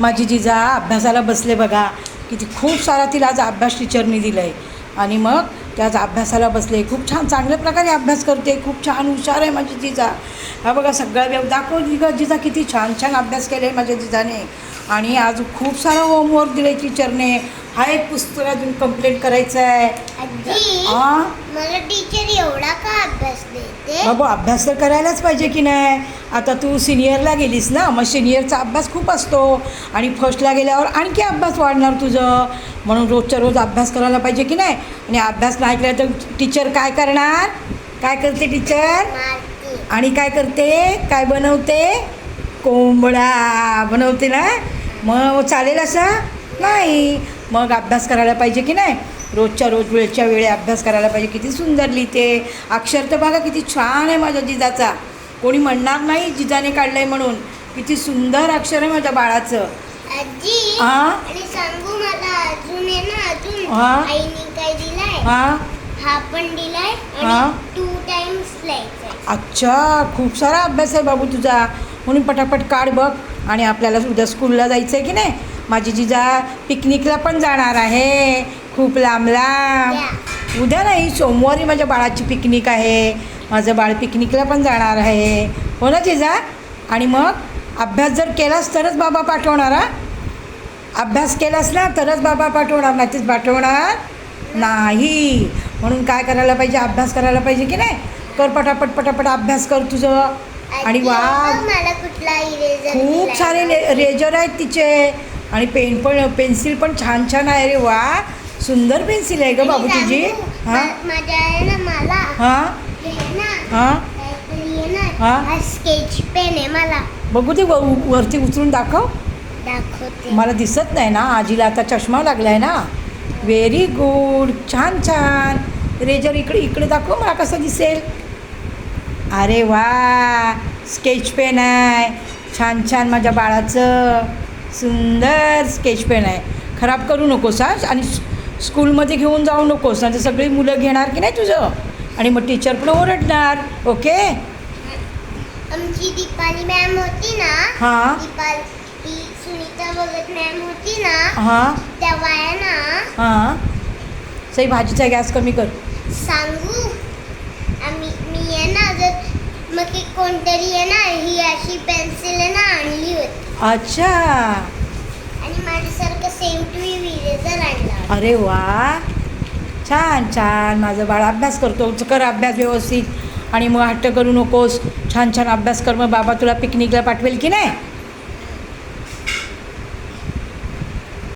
माझी जिजा अभ्यासाला बसले बघा किती खूप सारा तिला आज अभ्यास टीचरनी दिलं आहे आणि मग ते आज अभ्यासाला बसले खूप छान चांगल्या प्रकारे अभ्यास करते. खूप छान हुशार आहे माझी जिजा हा बघा सगळं व्यव दाखव जिजा जिजा किती छान छान अभ्यास केला आहे माझ्या जिजाने. आणि आज खूप सारा होमवर्क दिले टीचरने हा एक पुस्तक अजून कंप्लीट करायचं आहे हां मला टीचर एवढा का अभ्यास देते? बाबू अभ्यास तर करायलाच पाहिजे की नाही? आता तू सिनियरला गेलीस ना मग सिनियरचा अभ्यास खूप असतो. आणि फर्स्टला गेल्यावर आणखी अभ्यास वाढणार तुझं. म्हणून रोजच्या रोज अभ्यास करायला पाहिजे की नाही? आणि अभ्यास नाही केला तर टीचर काय करणार? काय करते टीचर आणि काय करते? काय बनवते? कोंबडा. बनवते ना? मग चालेल असं? नाही. मग अभ्यास करायला पाहिजे की नाही? रोजच्या रोज वेळच्या वेळे अभ्यास करायला पाहिजे. किती सुंदर लिहिते. अक्षर तर बघा किती छान आहे माझ्या जिजाचा. कोणी म्हणणार नाही जिजाने काढलं आहे म्हणून. किती सुंदर अक्षर आहे माझ्या बाळाचं. अच्छा खूप सारा अभ्यास आहे बाबू तुझा. म्हणून पटापट काढ बघ. आणि आपल्याला उद्या स्कूलला जायचं आहे की नाही? माझी जिजा पिकनिकला पण जाणार आहे. खूप लांब लांब. उद्या नाही सोमवारी माझ्या बाळाची पिकनिक आहे. माझं बाळ पिकनिकला पण जाणार आहे. हो ना जिजा? आणि मग अभ्यास जर केलास तरच बाबा पाठवणार हा? अभ्यास केलास ना तरच बाबा पाठवणार नाही तेच पाठवणार नाही. म्हणून काय करायला पाहिजे? अभ्यास करायला पाहिजे की नाही? कर पटापट पटापट अभ्यास कर तुझं. आणि वा खूप सारे ले रेजर आहेत तिचे. आणि पेन पण पेन्सिल पण छान छान आहे रे वा. सुंदर पेन्सिल आहे ग बाबू तुझी हां? हां? हे हां? स्केच पेन आहे मला. बघू ते वरती उचलून दाखव. दाखवते. मला दिसत नाही ना आजीला आता चष्मा लागला आहे ना. व्हेरी गुड छान छान. रेजर इकडे इकडे दाखव मला कसं दिसेल. अरे वा स्केच पेन आहे. छान छान माझ्या बाळाचं. सुंदर स्केच पेन आहे. खराब करू नकोस हा. आणि स्कूलमध्ये घेऊन जाऊ नकोस ना तर सगळी मुलं घेणार की नाही तुझं? आणि मग टीचर पण ओरडणार ओके? आमची दीपाली मॅम होती ना हां. दीपाली सुनीता भगत मॅम होती ना हां. तेव्हा आहे ना हां. सई भाजीचा गॅस कमी कर. सांगू? आम्ही मी आहे ना जर मग एक कोणतरी आहे ना ही अशी पेन्सिल आहे ना आणली होती. अच्छा. आणि माझ्यासारखं सेम टू इरेजर आणला. अरे वा. छान छान. माझं बाळ अभ्यास करतो. कर अभ्यास व्यवस्थित. आणि मग हट्ट करू नकोस. छान छान अभ्यास कर. मग बाबा तुला पिकनिकला पाठवेल की नाही?